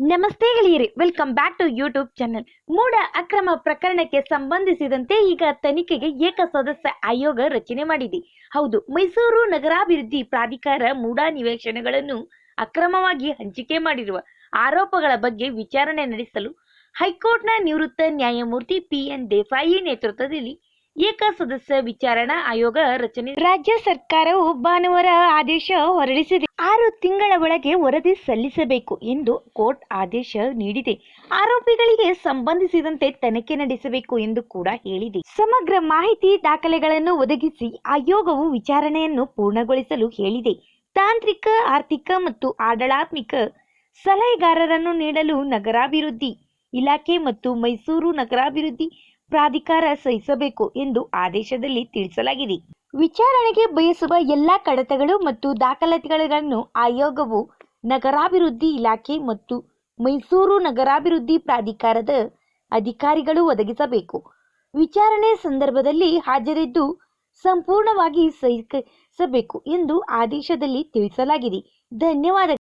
ನಮಸ್ತೆ ಗೆಳೆಯರಿ welcome back to YouTube channel MUDA ಅಕ್ರಮ ಪ್ರಕರಣಕ್ಕೆ ಸಂಬಂಧಿಸಿದಂತೆ ಈಗ ತನಿಖೆಗೆ ಏಕ ಸದಸ್ಯ ಆಯೋಗ ರಚನೆ ಮಾಡಿದೆ. ಹೌದು, ಮೈಸೂರು ನಗರಾಭಿವೃದ್ಧಿ ಪ್ರಾಧಿಕಾರ ಮೂಡ ನಿವೇಶನಗಳನ್ನು ಅಕ್ರಮವಾಗಿ ಹಂಚಿಕೆ ಮಾಡಿರುವ ಆರೋಪಗಳ ಬಗ್ಗೆ ವಿಚಾರಣೆ ನಡೆಸಲು ಹೈಕೋರ್ಟ್ನ ನಿವೃತ್ತ ನ್ಯಾಯಮೂರ್ತಿ ಪಿ ಎನ್ ದೇಸಾಯಿ ನೇತೃತ್ವದಲ್ಲಿ ಏಕ ಸದಸ್ಯ ವಿಚಾರಣಾ ಆಯೋಗ ರಚನೆ. ರಾಜ್ಯ ಸರ್ಕಾರವು ಭಾನುವಾರ ಆದೇಶ ಹೊರಡಿಸಿದೆ. ಆರು ತಿಂಗಳ ಒಳಗೆ ವರದಿ ಸಲ್ಲಿಸಬೇಕು ಎಂದು ಕೋರ್ಟ್ ಆದೇಶ ನೀಡಿದೆ. ಆರೋಪಿಗಳಿಗೆ ಸಂಬಂಧಿಸಿದಂತೆ ತನಿಖೆ ನಡೆಸಬೇಕು ಎಂದು ಕೂಡ ಹೇಳಿದೆ. ಸಮಗ್ರ ಮಾಹಿತಿ ದಾಖಲೆಗಳನ್ನು ಒದಗಿಸಿ ಆಯೋಗವು ವಿಚಾರಣೆಯನ್ನು ಪೂರ್ಣಗೊಳಿಸಲು ಹೇಳಿದೆ. ತಾಂತ್ರಿಕ, ಆರ್ಥಿಕ ಮತ್ತು ಆಡಳಾತ್ಮಿಕ ಸಲಹೆಗಾರರನ್ನು ನೀಡಲು ನಗರಾಭಿವೃದ್ಧಿ ಇಲಾಖೆ ಮತ್ತು ಮೈಸೂರು ನಗರಾಭಿವೃದ್ಧಿ ಪ್ರಾಧಿಕಾರ ಸಹಿಸಬೇಕು ಎಂದು ಆದೇಶದಲ್ಲಿ ತಿಳಿಸಲಾಗಿದೆ. ವಿಚಾರಣೆಗೆ ಬಯಸುವ ಎಲ್ಲ ಕಡತಗಳು ಮತ್ತು ದಾಖಲಾತಿಗಳನ್ನು ಆಯೋಗವು ನಗರಾಭಿವೃದ್ಧಿ ಇಲಾಖೆ ಮತ್ತು ಮೈಸೂರು ನಗರಾಭಿವೃದ್ಧಿ ಪ್ರಾಧಿಕಾರದ ಅಧಿಕಾರಿಗಳು ಒದಗಿಸಬೇಕು. ವಿಚಾರಣೆ ಸಂದರ್ಭದಲ್ಲಿ ಹಾಜರಿದ್ದು ಸಂಪೂರ್ಣವಾಗಿ ಸಹಿಸಬೇಕು ಎಂದು ಆದೇಶದಲ್ಲಿ ತಿಳಿಸಲಾಗಿದೆ. ಧನ್ಯವಾದ